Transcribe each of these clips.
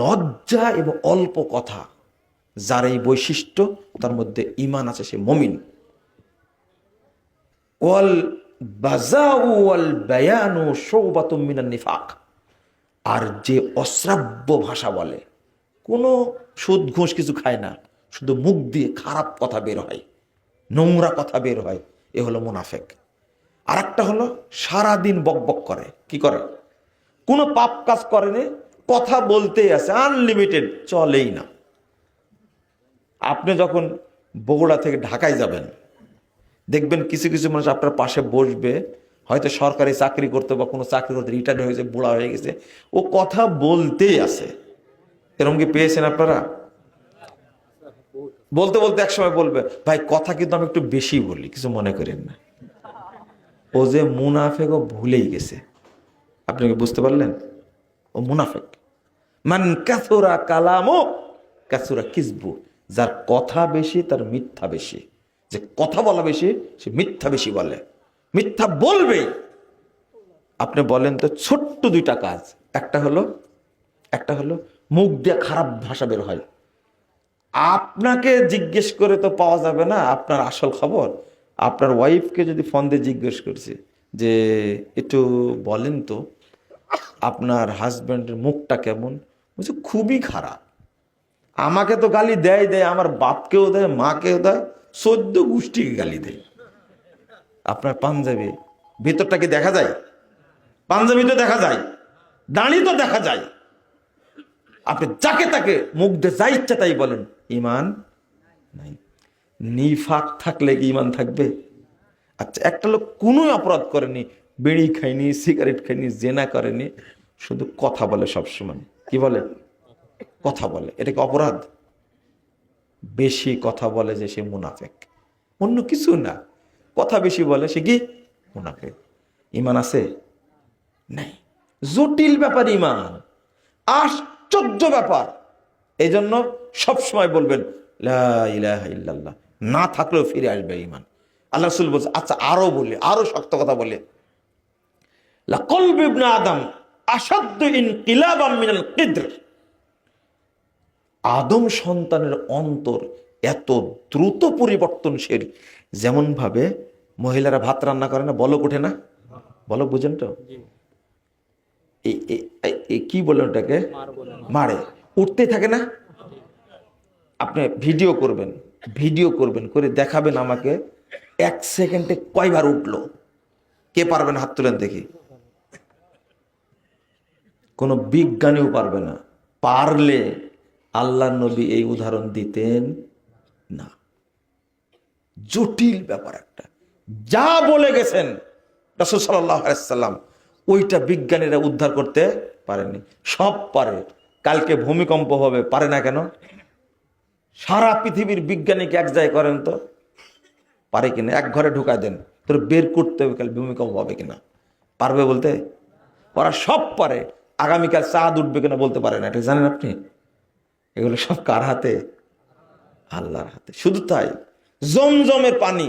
লজ্জা এবং অল্প কথা, যার এই বৈশিষ্ট্য, তার মধ্যে ইমান আছে সে মমিন। ওয়াল বাজাউ ওয়াল বায়ানু শৌবাতুম মিনান নিফাক। আর যে অশ্রাব্য ভাষা বলে, কোনো সুদ ঘুষ কিছু খায় না, শুধু মুখ দিয়ে খারাপ কথা বের হয়, নোংরা কথা বের হয়, এ হলো মুনাফেক। আর একটা হলো সারাদিন বকবক করে, কি করে? কোনো পাপ কাজ করেনি কথা বলতেই আছে আনলিমিটেড চলেই না। আপনি যখন বগুড়া থেকে ঢাকায় যাবেন, দেখবেন কিছু কিছু মানুষ আপনার পাশে বসবে, হয়তো সরকারি চাকরি করতে বা কোনো চাকরি করতে রিটায়ার হয়ে গেছে, বুড়া হয়ে গেছে, ও কথা বলতেই আছে। এরকম কি পেয়েছেন আপনারা? বলতে বলতে একসময় বলবে, ভাই, কথা কিন্তু আমি একটু বেশি বলি, কিছু মনে করেন না। ও যে মুনাফেক ভুলেই গেছে। আপনি কি বুঝতে পারলেন? ও মুনাফেক। মান কাসুরা কালামো, কাসুরা কিসবু, যার কথা বেশি, তার মিথ্যা বেশি। যে কথা বলা বেশি, সে মিথ্যা বেশি বলে। মিথ্যা বলবে আপনি বলেন তো, ছোট্ট দুইটা কাজ। একটা হলো একটা হলো মুখ দিয়ে খারাপ ভাষা বের হয়। আপনাকে জিজ্ঞেস করে তো পাওয়া যাবে না, আপনার আসল খবর। আপনার ওয়াইফকে যদি ফোন দিয়ে জিজ্ঞেস করছে, যে, একটু বলেন তো আপনার হাজব্যান্ডের মুখটা কেমন? বলছে, খুবই খারাপ। আমাকে তো গালি দেয় দেয়, আমার বাপকেও দেয়, মাকেও দেয় সদ্য গোষ্ঠীকে গালি দেয়। আপনার পাঞ্জাবি, ভিতরটা কি দেখা যায়? পাঞ্জাবি তো দেখা যায়, দাঁড়ি তো দেখা যায়। আপনি যাকে তাকে মুখ দিয়ে যা ইচ্ছা তাই বলেন, ইমান নাই। নিফাক থাকলে কি ইমান থাকবে? আচ্ছা একটা লোক কোনো অপরাধ করেনি, বিড়ি খায়নি, সিগারেট খায়নি, জেনা করেনি শুধু কথা বলে সবসময়। কি বলে? কথা বলে। এটা কি অপরাধ? বেশি কথা বলে যে সে মুনাফেক। অন্য কিছু না। কথা বেশি বলে সে কি? মুনাফেক। ইমান আছে? নাই। জটিল ব্যাপার ইমান। আশ্চর্য ব্যাপার। এই জন্য সবসময় বলবেন ইল্লাল্লাহ। না থাকলেও ফিরে আসবে ইমান। আল্লাহ রসুল বলছে আচ্ছা আরও বলি, আরও শক্ত কথা বলে। কলবিবনা আদম আদম সন্তানের অন্তর এত দ্রুত পরিবর্তনশীল যেমন ভাবে মহিলারা ভাত রান্না করে না, বলক ওঠে না? বলক বুঝেন তো? কি বলে ওটাকে? মারে। উঠতে থাকে না? আপনি ভিডিও করবেন ভিডিও করবেন, করে দেখাবেন আমাকে, এক সেকেন্ডে কয়বার উঠল? কে পারবেন হাত তুলেন দেখি। কোনো বিজ্ঞানীও পারবে না। পারলে আল্লাহ নবী এই উদাহরণ দিতেন না। জটিল ব্যাপার একটা। যা বলে গেছেন রসুল সাল্লাম, ওইটা বিজ্ঞানীরা উদ্ধার করতে পারেনি সব পারে। কালকে ভূমিকম্প হবে, পারে না কেন? সারা পৃথিবীর বিজ্ঞানীকে এক জায়গায় করেন তো। পারে কিনা? এক ঘরে ঢুকায় দেন। তোর বের করতে হবে, কাল ভূমিকম্প হবে কিনা? পারবে বলতে? ওরা সব পারে। আগামীকাল চাঁদ উঠবে কিনা বলতে পারে না, এটা জানেন আপনি? এগুলো সব কার হাতে? আল্লাহর হাতে। শুধু তাই, জমজমের পানি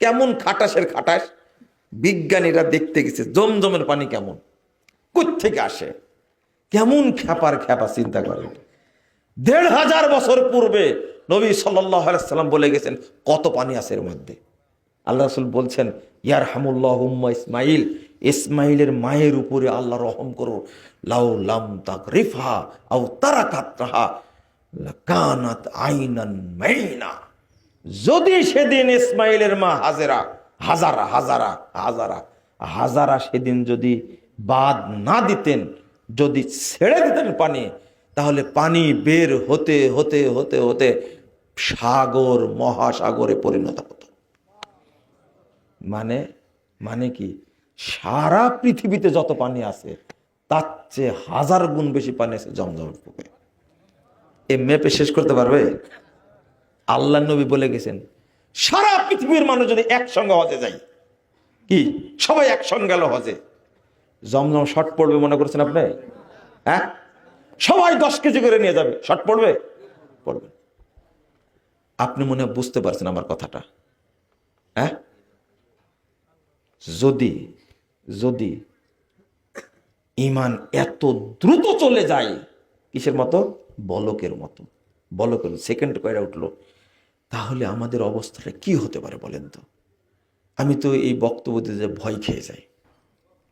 কেমন খাটাসের খাটাস? বিজ্ঞানীরা দেখতে গেছে, জমজমের পানি কেমন? থেকে আসে? কেমন খ্যাপার খ্যাপা, চিন্তা করেন। দেড় হাজার বছর পূর্বে নবী সাল্লাম বলে গেছেন, কত পানি আছে এর মধ্যে? আল্লাহ রসুল বলছেন ইয়ার হামুল্লাহ ইসমাইল ইসমাইলের মায়ের উপরে আল্লাহ রহম করো। লাউ লাম তাক রিফা আও তারা কাতরাহা কানাত আইনান মাইনা। যদি সেদিন ইসমাইলের মা হাজেরা, হাজারা হাজারা হাজারা হাজারা সেদিন যদি বাদ না দিতেন, যদি ছেড়ে দিতেন পানি, তাহলে পানি বের হতে হতে হতে হতে সাগর, মহাসাগরে পরিণত হতো। মানে মানে কি? সারা পৃথিবীতে যত পানি আছে, তার চেয়ে হাজার গুণ বেশি পানি আছে জমজম পুকুরে এ মেপে শেষ করতে পারবে? আল্লাহ নবী বলে গেছেন, সারা পৃথিবীর মানুষ যদি একসঙ্গে হজে যায়, কি? সবাই একসঙ্গে গেল হজে। জমজম শর্ট পড়বে মনে করছেন আপনি? হ্যাঁ? সবাই দশ কেজি করে নিয়ে যাবে। শর্ট পড়বে? পড়বে আপনি মনে বুঝতে পারছেন আমার কথাটা। হ্যাঁ? যদি যদি ইমান এত দ্রুত চলে যায়, কিসের মতো? বলকের মতো। বলকের সেকেন্ড কয়টা উঠল। তাহলে আমাদের অবস্থাটা কি হতে পারে বলেন তো? আমি তো এই বক্তব্য দিতে ভয় খেয়ে যাই।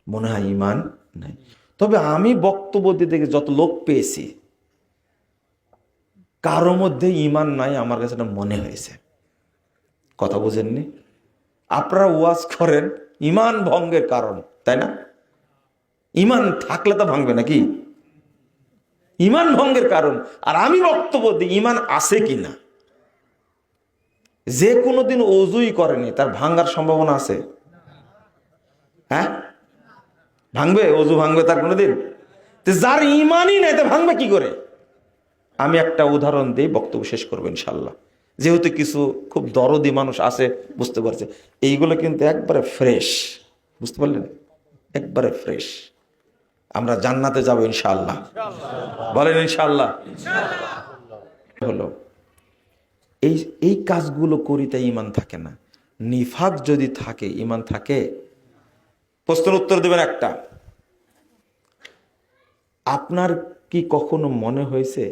মনে হয় ইমান নাই। তবে আমি বক্তব্য দিতে যত লোক পেয়েছি, কারও মধ্যে ইমান নাই আমার কাছে মনে হয়েছে। কথা বোঝেননি? আপনারা ওয়াজ করেন ইমান ভঙ্গের কারণ, তাই না? ইমান থাকলে তো ভাঙবে নাকি? ইমান ভঙ্গের কারণ। আর আমি বক্তব্য দিই, ইমান আছে কি না? যে কোনো দিন অজুই করেনি, তার ভাঙ্গার সম্ভাবনা আছে? হ্যাঁ? ভাঙবে, অজু ভাঙবে তার কোনোদিন যার ইমানই নাই, তা ভাঙবে কি করে? আমি একটা উদাহরণ দিয়ে বক্তব্য শেষ করব, ইনশাল্লাহ। যেহেতু কিছু খুব দরদি মানুষ আছে, বুঝতে পারছে। এইগুলো কিন্তু একবারে ফ্রেশ বুঝতে পারলেন? একবারে ফ্রেশ আমরা জান্নাতে যাব ইনশাল্লাহ বলেন ইনশাল্লাহ হলো, এই এই কাজগুলো করিতে ইমান থাকে না। নিফাক যদি থাকে ইমান থাকে, প্রশ্নের উত্তর দেবেন একটা। আপনার কি কখনো মনে হয়েছে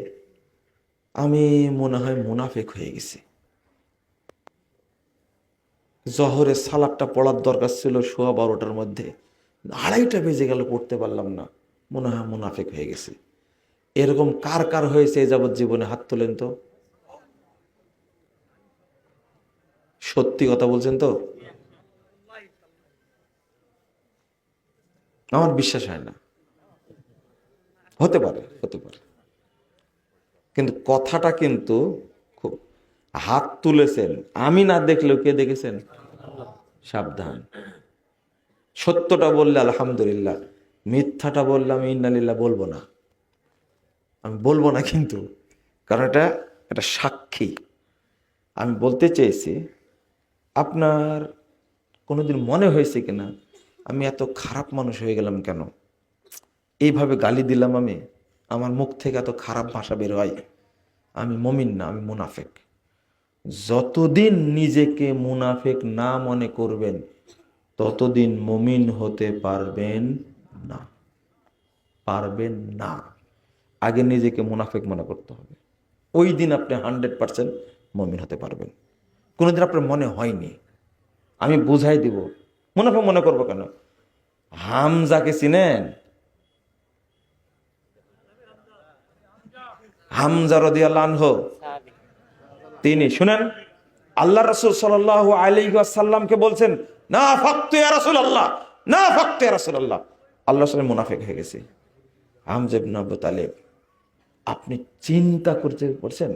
আমি মনে হয় মুনাফেক হয়ে গেছি। জহরে সালাদটা পড়ার দরকার ছিল সোয়া বারোটার মধ্যে। আড়াইটা বেজে গেল, পড়তে পারলাম না। মনে হয় মুনাফেক হয়ে গেছে। এরকম কার কার হয়েছে এ যাবৎ জীবনে হাত তোলেন তো? সত্যি কথা বলছেন তো? আমার বিশ্বাস হয় না। হতে পারে হতে পারে। কিন্তু কথাটা কিন্তু খুব হাত তুলেছেন। আমি না দেখলেও কে দেখেছেন? সাবধান। সত্যটা বললে আলহামদুলিল্লাহ, মিথ্যাটা বললে আমি ইন্নালিল্লাহ বলব না। আমি বলব না কিন্তু, কারণ এটা এটা সাক্ষী। আমি বলতে চেয়েছি, আপনার কোনোদিন মনে হয়েছে কিনা? আমি এত খারাপ মানুষ হয়ে গেলাম কেন? এইভাবে গালি দিলাম আমি? আমার মুখ থেকে এত খারাপ ভাষা বের হয়। আমি মমিন না, আমি মুনাফেক। যতদিন নিজেকে মুনাফেক না মনে করবেন, ততদিন মমিন হতে পারবেন না। পারবেন না। আগে নিজেকে মুনাফেক মনে করতে হবে। ওই দিন আপনি হান্ড্রেড পারসেন্ট মমিন হতে পারবেন। কোনোদিন আপনার মনে হয়নি। আমি বুঝাই দিব। মুনাফেক মনে করব কেন? হামজাকে চিনেন? হামজা রদিয়াল্লাহ তিনি শুনেন, আল্লাহ রসুল সাল আলী সাল্লামকে বলছেন না ফক্ত রাসুল আল্লাহ না ফক্ত রাসুল আল্লাহ আল্লাহ সাল্লাম মুনাফেক হয়ে গেছে। হামজেব নব্বু তালেব, আপনি চিন্তা করতে পারছেন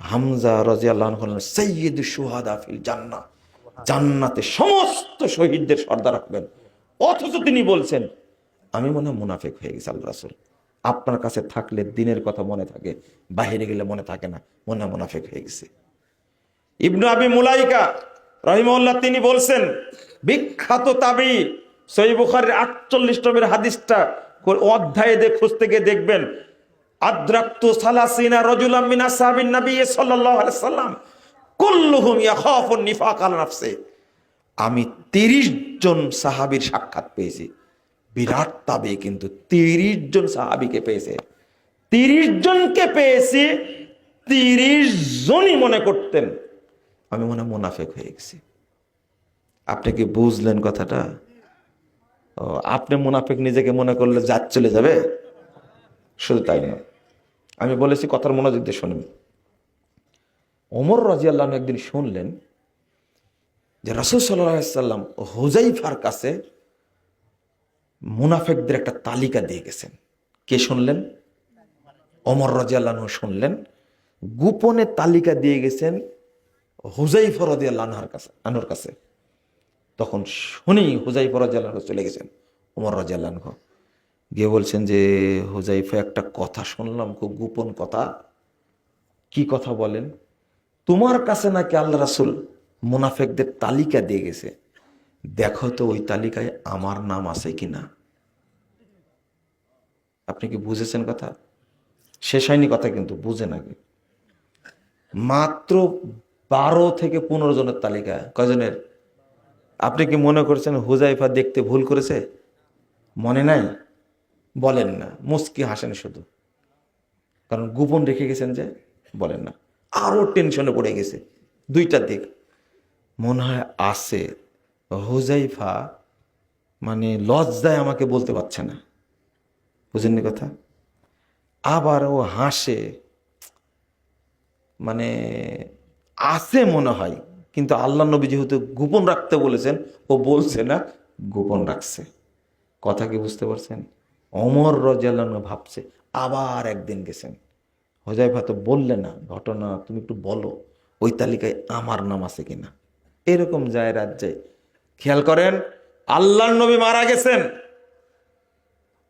হামজা রাজিয়াল্লাহ হলেন সৈয়দ সুহাদা ফিল জান্না জান্নাতে সমস্ত শহীদদের সর্দার রাখবেন। অথচ তিনি বলছেন, আমি মনে হয় মুনাফেক হয়ে গেছি আল্লাহ রাসুল। আপনার কাছে থাকলে দিনের কথা মনে থাকে, বাহিরে গেলে মনে থাকে না, মনে মুনাফেক হয়ে গেছে। ইবনু আবি মুলাইকা রহিমউল্লাহ তিনি বলছেন, বিখ্যাত তাবি বুখারের আটচল্লিশ নম্বরের হাদিসটা অধ্যায়ে দিয়ে খুঁজতে গিয়ে দেখবেন সালাসিনা সাল্লাম আমি তিরিশ জন সাহাবীর সাক্ষাৎ পেয়েছি। বিরাট তাবে কিন্তু তিরিশ জন সাহাবিকে পেয়েছে। তিরিশ জনকে পেয়েছি, তিরিশ জনই মনে করতেন আমি মনে মুনাফেক হয়ে গেছি। আপনি কি বুঝলেন কথাটা? ও, আপনি মুনাফেক নিজেকে মনে করলে জাত চলে যাবে? শুধু তাই না আমি বলেছি কথার মনোযোগ দিয়ে শুনুন। ওমর রাজিয়াল্লাহ একদিন শুনলেন যে রসুল সাল্লাম হুজাইফার কাছে মুনাফেকদের একটা তালিকা দিয়ে গেছেন। কে শুনলেন? অমর রাজিয়াল্লাহ শুনলেন। গোপনে তালিকা দিয়ে গেছেন হুজাইফর রাজিয়াল্লাহর কাছে আনোর কাছে। তখন শুনি হুজাইফর রাজিয়াল্লাহ চলে গেছেন, ওমর রাজিয়াল্লাহ গিয়ে বলছেন যে হুজাইফা একটা কথা শুনলাম, খুব গোপন কথা। কি কথা বলেন? তোমার কাছে নাকি আল্লাহ রাসুল মুনাফেকদের তালিকা দিয়ে গেছে। দেখো তো ওই তালিকায় আমার নাম আছে কি না আপনি কি বুঝেছেন কথা? শেষ হয়নি কথা কিন্তু বুঝে নাকি মাত্র বারো থেকে পনেরো জনের তালিকা কজনের আপনি কি মনে করছেন হুজাইফা দেখতে ভুল করেছে? মনে নাই? বলেন না, মুস্কি হাসেন শুধু। কারণ গোপন রেখে গেছেন যে, বলেন না। আরও টেনশনে পড়ে গেছে, দুইটা দিক। মনে হয় আছে। হোজাইফা মানে লজ্জায় আমাকে বলতে পারছে না। বুঝেননি কথা? আবার ও হাসে মানে আছে মনে হয়, কিন্তু আল্লাহ নবী যেহেতু গোপন রাখতে বলেছেন, ও বলছে না, গোপন রাখছে। কথা কি বুঝতে পারছেন? অমর রাজিয়াল্লাহ ভাবছে, আবার একদিন গেছেন। হোজাইফা তো বললে না, ঘটনা তুমি একটু বলো, ওই তালিকায় আমার নাম আছে কিনা? এরকম যায় রাজ্যে খেয়াল করেন, আল্লাহর নবী মারা গেছেন।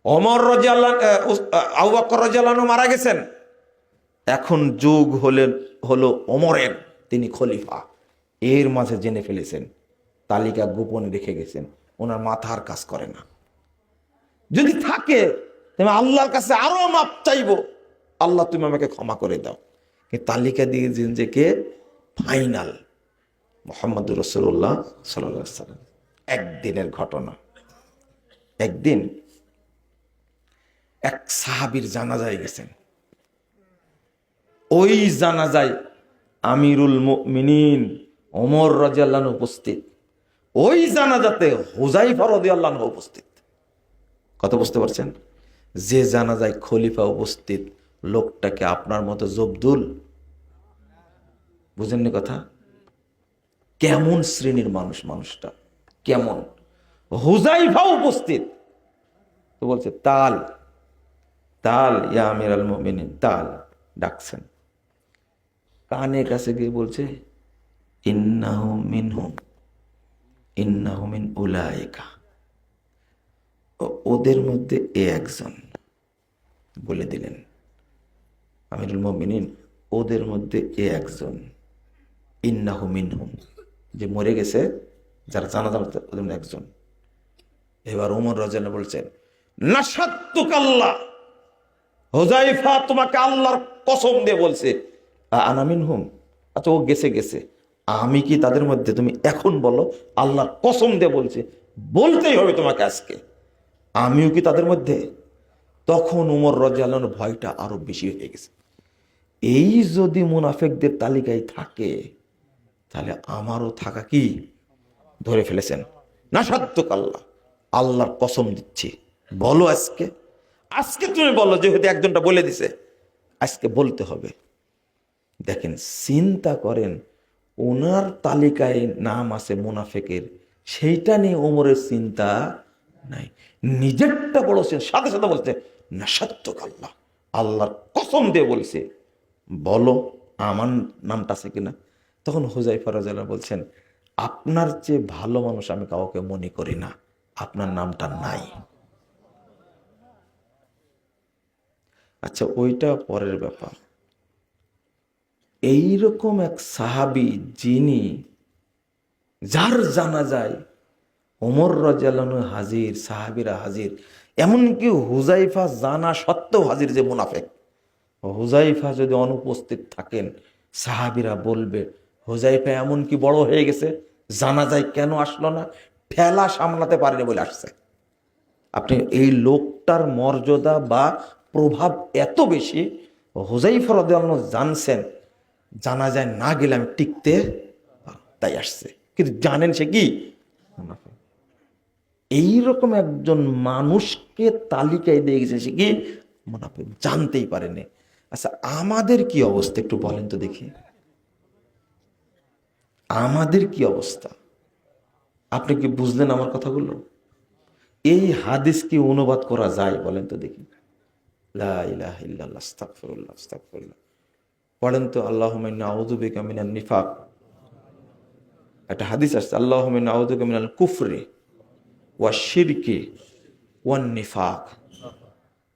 অমর রাজিয়াল্লাহ আবু বকর রাজিয়াল্লাহ মারা গেছেন। এখন যুগ হলেন হলো অমরের তিনি খলিফা। এর মাঝে জেনে ফেলেছেন, তালিকা গোপনে রেখে গেছেন, ওনার মাথার কাজ করে না। যদি থাকে, তুমি আল্লাহর কাছে আরও মাপ চাইব, আল্লাহ তুমি আমাকে ক্ষমা করে দাও। তালিকা দিয়ে দিন যে কে? ফাইনাল। মোহাম্মদ রসুল্লাহ সাল্লাম একদিনের ঘটনা। একদিন এক সাহাবির জানাজায় গেছেন। ওই জানাজায় আমিরুল মিনিন ওমর রাজিয়াল্লাহ উপস্থিত। ওই জানাজাতে হুজাইফা রাদিয়াল্লাহু উপস্থিত। কথা বুঝতে পারছেন? যে জানাজায় খলিফা উপস্থিত, লোকটাকে আপনার মতো জবদুল। বুঝেননি কথা? কেমন শ্রেণির মানুষ মানুষটা? কেমন? হুজাইফা উপস্থিত। তো বলছে, তাল তাল, ইয়া আমির আল মুমিনিন, তাল, ডাকছেন। কানের কাছে গিয়ে বলছে, ইন্নাহু মিনহুম, ইন্নাহু মিন ওদের মধ্যে এ একজন, বলে দিলেন। আমিরুল মুমিনিন, ওদের মধ্যে এ একজন, ইন্নাহু মিনহুম। যে মরে গেছে, যারা জানাজা পড়তে একজন। এবার ওমর রাজানা বলছেন নাসাত্তুক আল্লাহ হোজাইফা তোমাকে আল্লাহর কসম দিয়ে বলছে আনামিন হুম আচ্ছা ও গেছে গেছে। আমি কি তাদের মধ্যে তুমি এখন বলো, আল্লাহর কসম দিয়ে বলছে? বলতেই হবে তোমাকে আজকে। আমিও কি তাদের মধ্যে? তখন উমর রাজিয়াল্লাহর ভয়টা আরও বেশি হয়ে গেছে। এই যদি মুনাফেকদের তালিকায় থাকে তাহলে আমারও থাকা কি? ধরে ফেলেছেন। না সাধ্যক আল্লাহ। আল্লাহর কসম দিচ্ছি। বলো আজকে। আজকে তুমি বলো, যেহেতু একজনটা বলে দিছে। আজকে বলতে হবে। দেখেন, চিন্তা করেন, ওনার তালিকায় নাম আছে মুনাফেকের। সেইটা নিয়ে ওমরের চিন্তা নাই। নিজেরটা বলছেন সাথে সাথে বলছে, না সাত্যক আল্লাহ। আল্লাহর কসম দিয়ে বলছে। বলো, আমার নামটা আছে কিনা? তখন হুজাইফা রাজাল্লাহ বলছেন, আপনার চেয়ে ভালো মানুষ আমি কাউকে মনে করি না। আপনার নামটা নাই। আচ্ছা ওইটা পরের ব্যাপার। এইরকম এক সাহাবি যিনি যার জানা যায়, ওমর রাজালানু হাজির, সাহাবিরা হাজির, এমনকি হুজাইফা জানা সত্ত্বেও হাজির যে মুনাফেক। হুজাইফা যদি অনুপস্থিত থাকেন, সাহাবিরা বলবে হুজাইফা এমন কি বড় হয়ে গেছে? জানা যায় কেন আসলো না? ঠেলা সামলাতে পারেনি বলে আসছে। আপনি এই লোকটার মর্যাদা বা প্রভাব এত বেশি, হুজাইফা রদাল্লাহ জানছেন জানা যায় না গেলে আমি টিকতে তাই আসছে। কিন্তু জানেন সে কি। এইরকম একজন মানুষকে তালিকায় দিয়ে গেছে সে কি? মুনাফিক। জানতেই পারেনি। আচ্ছা আমাদের কি অবস্থা একটু বলেন তো দেখি। আমাদের কি অবস্থা? আপনি কি বুঝলেন আমার কথাগুলো? এই হাদিস কি অনুবাদ করা যায় বলেন তো দেখি। পড়েন তো আল্লাহ নিফাক। একটা হাদিস আসছে আল্লাহ মিনাল কুফরি ওয়া শিরকে ওয়ান নিফাক।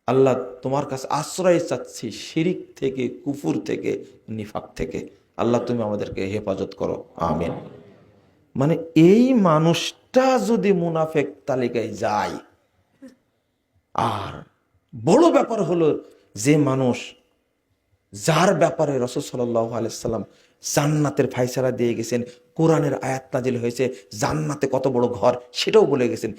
আল্লাহ তোমার কাছে আশ্রয় চাচ্ছি শিরিক থেকে, কুফুর থেকে, নিফাক থেকে। আল্লাহ তুমি আমাদেরকে হেফাজত করো। আমিন। মানে এই মানুষটা যদি মুনাফেক তালিকায় যায়, আর বড় ব্যাপার হলো যে মানুষ যার ব্যাপারে রসদ সাল্লাহ আলাইসাল্লাম জান্নাতের ফাইসালা দিয়ে গেছেন, কোরআনের আয়াত নাজিল হয়েছে, জান্নাতে কত বড় ঘর সেটাও বলে গেছেন,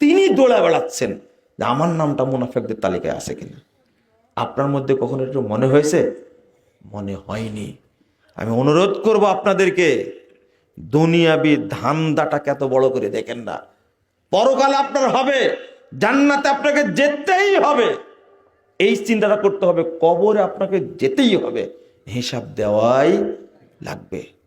তিনি দোলা বেড়াচ্ছেন যে আমার নামটা মুনাফেকদের তালিকায় আছে কিনা। আপনার মধ্যে কখনো একটু মনে হয়েছে? মনে হয়নি। আমি অনুরোধ করব আপনাদেরকে, দুনিয়াবি ধান্দাটাকে এত বড় করে দেখেন না। পরকালে আপনার হবে, জান্নাতে আপনাকে যেতেই হবে। এই চিন্তাটা করতে হবে, কবরে আপনাকে যেতেই হবে। হিসাব দেওয়াই লাগবে।